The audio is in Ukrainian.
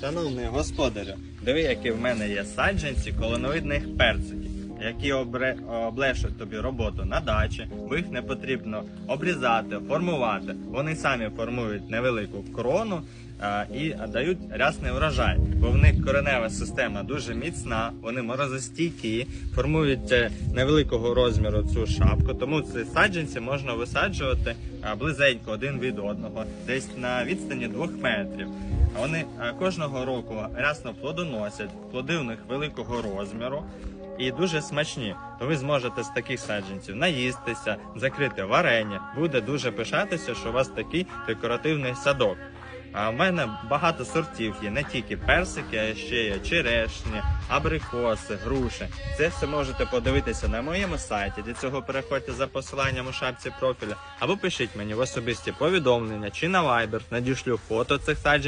Шановний господарю, диви, які в мене є саджанці колоновидних перциків, які обре... облешують тобі роботу на дачі, бо їх не потрібно обрізати, формувати. Вони самі формують невелику крону і дають рясний врожай, бо в них коренева система дуже міцна, вони морозостійкі, формують е, невеликого розміру цю шапку, тому ці саджанці можна висаджувати а, близенько один від одного, десь на відстані двох метрів. Вони е, кожного року рясно плодоносять, плоди у них великого розміру і дуже смачні. То ви зможете з таких саджанців наїстися, закрити варення. Буде дуже пишатися, що у вас такий декоративний садок. А в мене багато сортів є, не тільки персики, а ще є черешні, абрикоси, груші. Це все можете подивитися на моєму сайті. Для цього переходьте за посиланням у шапці профіля або пишіть мені в особисті повідомлення чи на Viber. Надішлю фото цих саджанців.